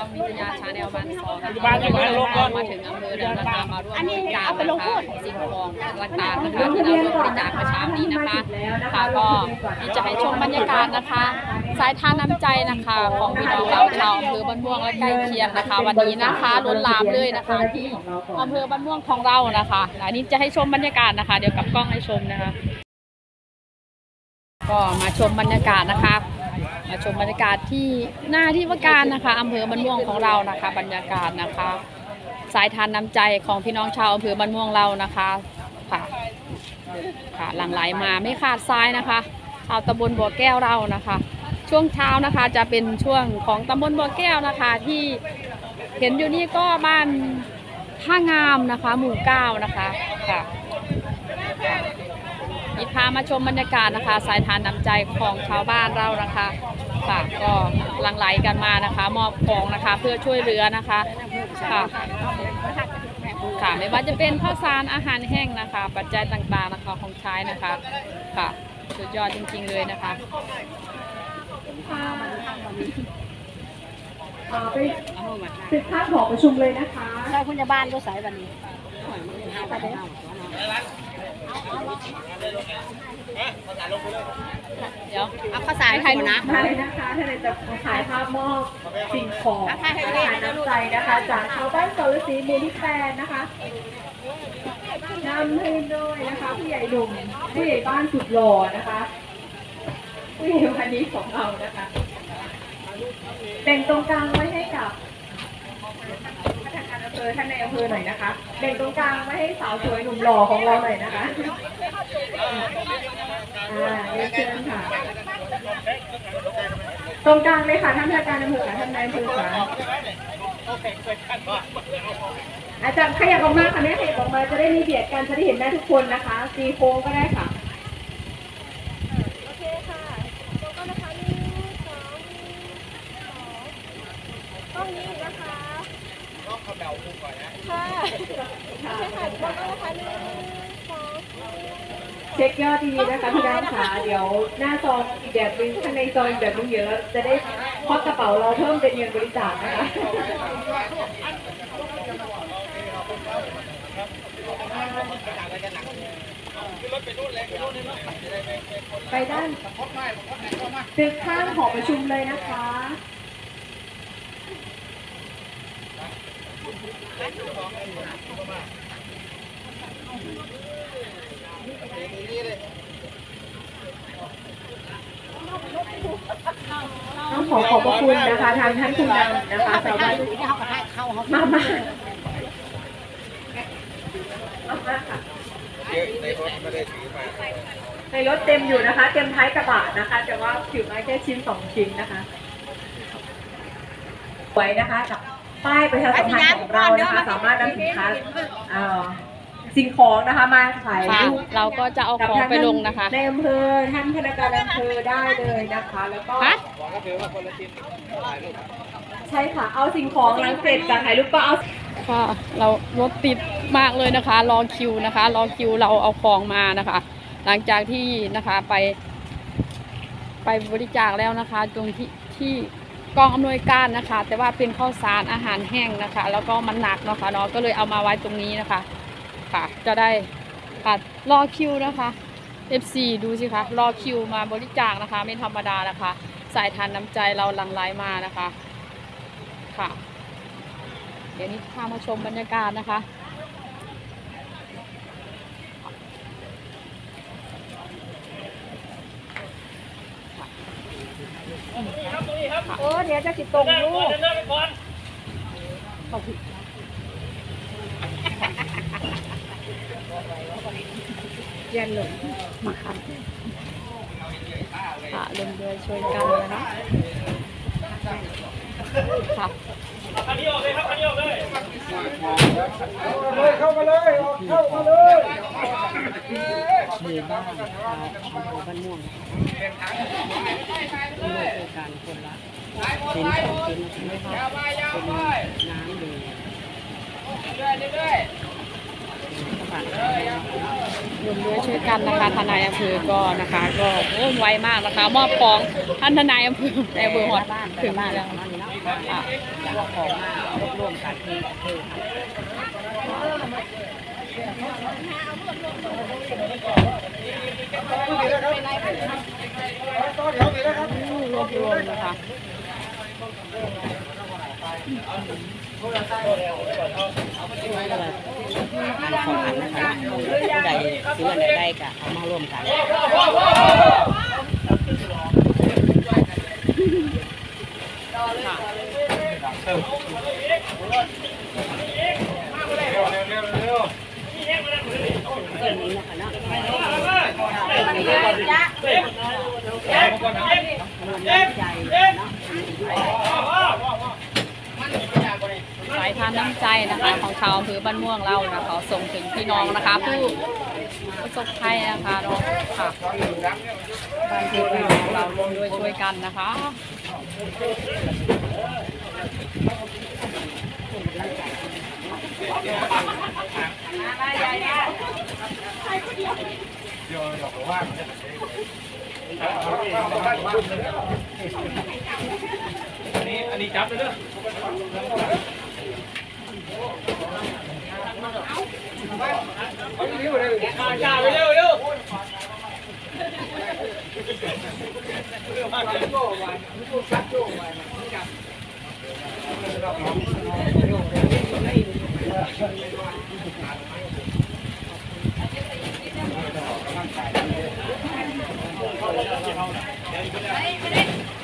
ช่องวิทยาชาแนลบ้านซอนะคะก็มาถึงอำเภอแล้วนะคะมาร่วมบริจาคนะคะสิ่งของต่างๆนะคะที่เราร่วมบริจาคมื่อเช้านี้นะคะค่ะก็ที่จะให้ชมบรรยากาศนะคะ สายทานน้ำใจนะคะของพี่น้องเราชาวอำเภอบ้านม่วงและใกล้เคียงนะคะ วันนี้นะคะล้นหลามเลยนะคะที่อำเภอบ้านม่วงของเรานะคะอันนี้จะให้ชมบรรยากาศนะคะ เดี๋ยวกลับกล้องให้ชมนะคะ ก็มาชมบรรยากาศนะคะ มาชมบรรยากาศที่หน้าที่ว่าการนะคะอำเภอบ้านม่วงของเรานะคะ บรรยากาศนะคะ สายทานน้ำใจของพี่น้องชาวอำเภอบ้านม่วงเรานะคะค่ะค่ะหลั่งไหลมาไม่ขาดซ้ายนะคะชาวตำบลบัวแก้วเรานะคะ ช่วงเช้านะคะจะเป็นช่วงของตำบลบัวแก้วนะคะที่เห็นอยู่นี่ก็บ้านท่างามนะคะ หมู่เก้านะคะค่ะ นี่พามาชมบรรยากาศนะคะ สายทานน้ำใจของชาวบ้านเรานะคะค่ะก็หลังไหลกันมานะคะ มอบของนะคะเพื่อช่วยเหลือนะคะค่ะค่ะไม่ว่าจะเป็นข้าวสารอาหารแห้งนะคะ ปัจจัยต่างๆนะคะของใช้นะคะค่ะสุดยอดจริง ๆ เลยนะคะอ่าไปติดข้างหอประชุมเลยนะคะใช่คุณจะบ้านก็ใส่บันนี้ เดี๋ยวเอาข้าวสารให้หนูนะได้นะคะท่านจะถ่ายภาพมอบสิ่งของอาหารน้ำใจนะคะ จากชาวบ้านโซลสีมูที่แปดนะคะนำให้ด้วยนะคะผู้ใหญ่หนุ่มผู้ใหญ่บ้านสุดหล่อนะคะผู้ใหญ่วันนี้ของเรานะคะแบ่งตรงกลางไว้ให้กับ อำเภอท่านในอำเภอหน่อยนะคะแบ่งตรงกลางไว้ให้สาวสวยหนุ่มหล่อของเราหน่อยนะคะอ่าเรียนเชิญค่ะ ตรงกลางเลยค่ะท่านผู้การอำเภอค่ะท่านนายอำเภอค่ะอาจารย์ขยับออกมาค่ะแม่ขยับออกมาจะได้มีเบียดกันจะได้เห็นหน้าทุกคนนะคะตีโค้งก็ได้ค่ะ ต้องนี้นะคะต้องคำเดาคู่ก่อนนะ ค่ะใช่ค่ะต้องนะคะหนึ่งสอง เช็คยอดดีๆนะคะพี่ด้านค่ะเดี๋ยวหน้าซองอีกแบบนึงข้างในซองอีกแบบนึงเดี๋ยวเราจะได้ควักกระเป๋าเราเพิ่มเป็นเงินบริจาคนะคะไปด้านตึกข้างหอประชุมเลยนะคะ ขอขอบพระคุณนะคะทางท่านคุณดำนะคะสาวบ้านเขาก็ให้เข้ามามามามาค่ะในรถไม่ได้ถือไปในรถเต็มอยู่นะคะ เต็มท้ายกระบะนะคะ แต่ว่าถือมาแค่ชิ้นสองชิ้นนะคะไว้นะคะกับป้ายประชาสัมพันธ์ของเรานะคะ สามารถนำสินค้าเอ่อ สิ่งของนะคะมาขายค่ะรูปเราก็จะเอาของไปลงนะคะ ในอำเภอท่านพนักงานอำเภอได้เลยนะคะ แล้วก็ฮะบอกก็ถือว่าคนละชิ้นถ่ายรูปใช่ค่ะ เอาสิ่งของหลังเสร็จจากถ่ายรูปก็เอา ค่ะเรารถติดมากเลยนะคะ รอคิวนะคะ รอคิวเราเอาของมานะคะ หลังจากที่นะคะไป ไปบริจาคแล้วนะคะ ตรงที่ที่กองอำนวยการนะคะ แต่ว่าเป็นข้าวสารอาหารแห้งนะคะ แล้วก็มันหนักเนาะคะเนาะก็เลยเอามาไว้ตรงนี้นะคะ ค่ะจะได้ค่ะรอคิวนะคะ FC ดูสิคะรอคิวมาบริจาคนะคะ ไม่ธรรมดานะคะ สายทานน้ำใจเราหลั่งไหลมานะคะค่ะ เดี๋ยวนี้พามาชมบรรยากาศนะคะโอ้เดี๋ยวจะติดตรงลูก ขอบคุณ ยันหลงมาค่ะค่ะลงเรือช่วยกันนะคะค่ะเข้ามาเลยเข้ามาเลยหมู่บ้านชาวอำเภอบ้านม่วงร่วมโครงการคนละชิ้นสองชิ้นนะครับเป็นน้ำดื่มข้าวสารรวมด้วยช่วยกันนะคะทนายอำเภอก็นะคะก็โอ้ไวมากนะคะมอบของท่านทนายอำเภอในอำเภอหอดบ้านถึงบ้านแล้วประมานค่ะอยากเอาของมารวบรวมกันที่อค่ะอู้รวบรวมนะคะอั นของอันนะคะผู้ใดซื้ออันใดได้ก็เอามาร่วมกันเรื่องนี้นะคะเนาะรวมน้ำใจเนาะ สายทานน้ำใจนะคะ ของชาวอำเภอบ้านม่วงเรานะคะส่งถึงพี่น้องนะคะ ผู้ประสบภัยนะคะเนาะค่ะบ้านพี่น้องเราร่วมด้วยช่วยกันนะคะอันนี้จับไปเลย จ่าไปเร็วเร็วใ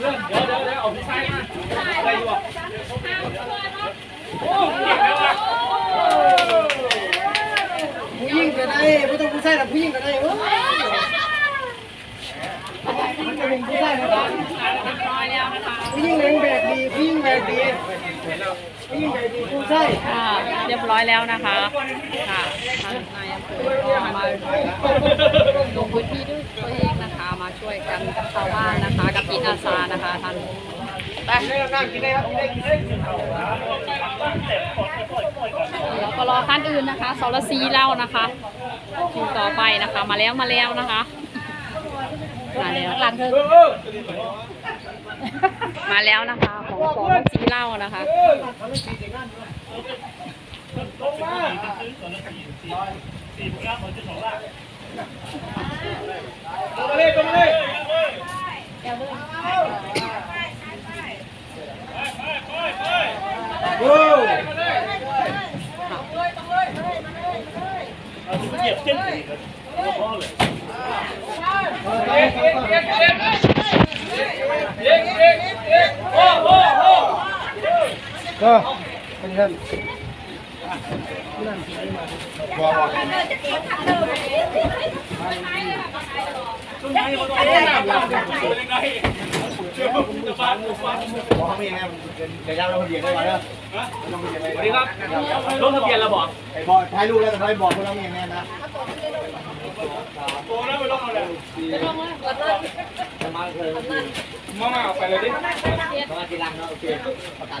เรื่องเดี๋ยวเดี๋ยวเดี๋ยวเอาพี่ชายมาอะไรอยู่อะโอ้เก่งแล้วอะ ผู้หญิงก็ได้ไม่ต้องผู้ชายหรอกผู้หญิงก็ได้เว้ยมันจะเป็นผู้ชายนะ ร้อยแล้วนะคะ ผู้หญิงแรงแบกดีผู้หญิงแบกดีผู้หญิงแบกดีผู้ชาย ค่ะเรียบร้อยแล้วนะคะ ค่ะทางนายอำเภอก็มาลงพื้นที่ด้วยตัวเองนะคะ มาช่วยกันกับชาวบ้านนะคะ กับจิตอาสานะคะท่านไปนั่งกินได้ครับกินได้กินได้แล้วก็รอขั้นอื่นนะคะสรซีเล่านะคะคิวต่อไปนะคะ มาแล้วมาแล้วนะคะมาแล้วหลังเธอมาแล้วนะคะ ของสรซีเล่านะคะ มาเลยมาเลยโอ้เหยียบเส้นสีกันพ่อเลยเด็กเด็กเด็กเด็กเด็กเด็กเด็กโอ้โหโอ้ก็เป็นท่าน บอกไม่แน่จะย่างเราคนเดียวได้ไหมเนอะสวัสดีครับลงทะเบียนเราบอกไอ้บอกถ่ายรูปแล้วแต่ถ่ายบอกคนเราไม่อย่างนี้นะโตแล้วไปลงเอาเลยมาเลยมามาเอาไปเลยดิมาทีหลังเนาะโอเคประกาศ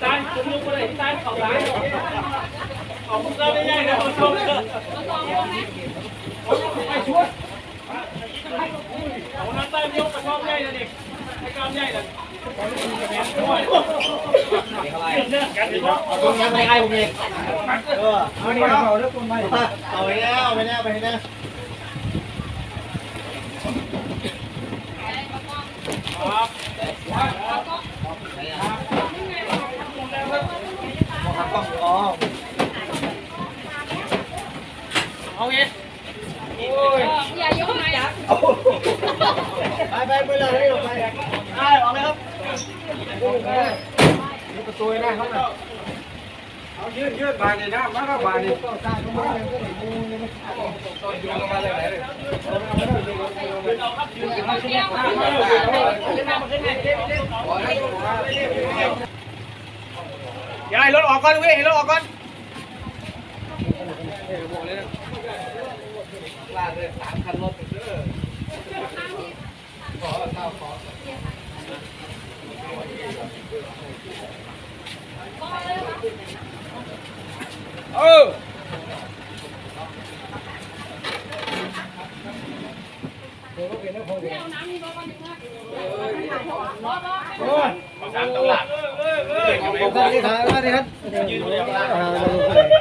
tay cũng như cái này tay khẩu lái. Khẩu không ra bên này đâu không được không ai xuống. Khẩu nắm tay nhúc mà không nhảy là đẹp. Hay con nhảy là con nhắm tay ai cũng nhảy เอาไปแล้วเอาไปแล้วไปแล้ว นี่ประตูได้ครับนะเอายืดยืดบานนี่นะมาแล้วบานนี่ยืดลงมาเลยเลยยายรถออกก่อนเว้ยรถออกก่อนลากเลยสามคันรถขอข้าวขอ เออสามตลาดสวัสดีครับสวัสดีครับ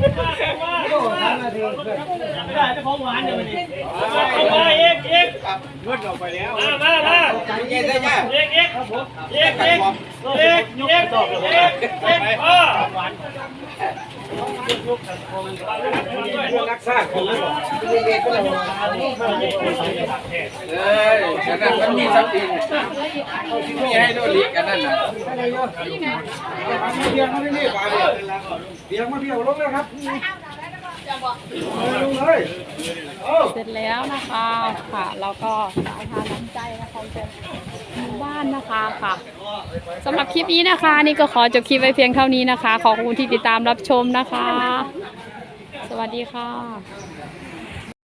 ไม่ได้จะของหวานเดี๋ยวมันนี่เอามาเอกเอกเงินออกไปแล้วมามามาเอกได้ยังเอกเอกเอกเอกเอกเอกเอกเอกอ่าหวานรักษาคน เอ้ยฉะนั้นมันมีสัมผัสไม่ให้ดนลีกันนั่นน่ะเบียงมาที่นี่ไปเบียงมาเบียงลงเลยครับลงเลยเสร็จแล้วนะคะค่ะแล้วก็สายทานน้ำใจนะคะเป็น หมู่บ้านนะคะค่ะสำหรับคลิปนี้นะคะ นี่ก็ขอจบคลิปไว้เพียงเท่านี้นะคะ ขอบคุณที่ติดตามรับชมนะคะ สวัสดีค่ะ